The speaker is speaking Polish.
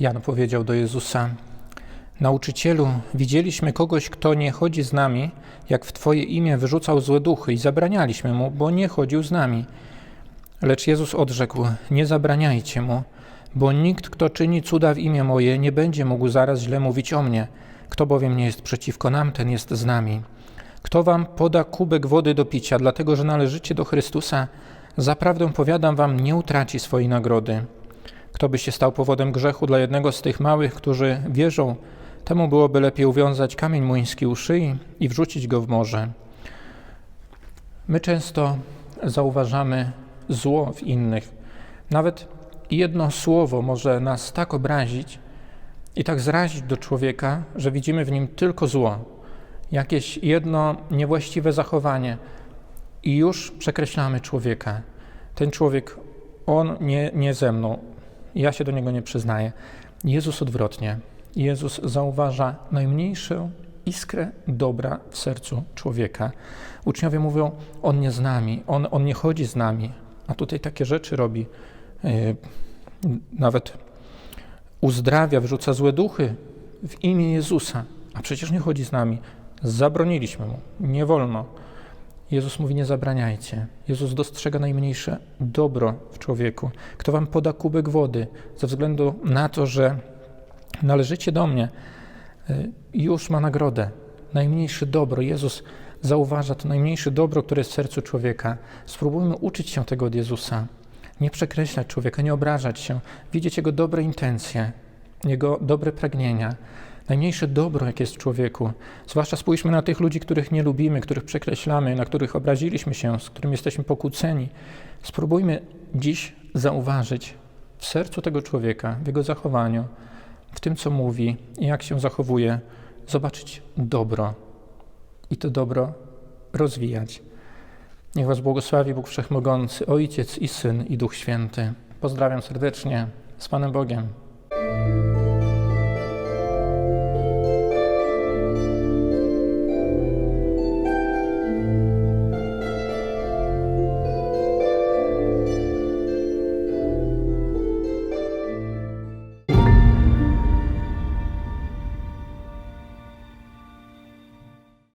Jan powiedział do Jezusa: Nauczycielu, widzieliśmy kogoś, kto nie chodzi z nami, jak w Twoje imię wyrzucał złe duchy i zabranialiśmy mu, bo nie chodził z nami. Lecz Jezus odrzekł: Nie zabraniajcie mu, bo nikt, kto czyni cuda w imię moje, nie będzie mógł zaraz źle mówić o mnie. Kto bowiem nie jest przeciwko nam, ten jest z nami. Kto wam poda kubek wody do picia, dlatego że należycie do Chrystusa, zaprawdę powiadam wam, nie utraci swojej nagrody. Kto by się stał powodem grzechu dla jednego z tych małych, którzy wierzą, temu byłoby lepiej uwiązać kamień młyński u szyi i wrzucić go w morze. My często zauważamy zło w innych. Nawet jedno słowo może nas tak obrazić i tak zrazić do człowieka, że widzimy w nim tylko zło. Jakieś jedno niewłaściwe zachowanie i już przekreślamy człowieka. Ten człowiek, on nie, nie ze mną, ja się do niego nie przyznaję. Jezus odwrotnie. Jezus zauważa najmniejszą iskrę dobra w sercu człowieka. Uczniowie mówią, on nie z nami, on, on nie chodzi z nami, a tutaj takie rzeczy robi. Yy, nawet uzdrawia, wyrzuca złe duchy w imię Jezusa, a przecież nie chodzi z nami. Zabroniliśmy mu, nie wolno. Jezus mówi: Nie zabraniajcie. Jezus dostrzega najmniejsze dobro w człowieku. Kto wam poda kubek wody ze względu na to, że należycie do mnie, y, już ma nagrodę. Najmniejsze dobro. Jezus zauważa to najmniejsze dobro, które jest w sercu człowieka. Spróbujmy uczyć się tego od Jezusa. Nie przekreślać człowieka, nie obrażać się, widzieć jego dobre intencje, jego dobre pragnienia najmniejsze dobro, jakie jest w człowieku. Zwłaszcza spójrzmy na tych ludzi, których nie lubimy, których przekreślamy, na których obraziliśmy się, z którymi jesteśmy pokłóceni. Spróbujmy dziś zauważyć w sercu tego człowieka, w jego zachowaniu, w tym, co mówi i jak się zachowuje, zobaczyć dobro i to dobro rozwijać. Niech Was błogosławi Bóg Wszechmogący, Ojciec i Syn i Duch Święty. Pozdrawiam serdecznie. Z Panem Bogiem.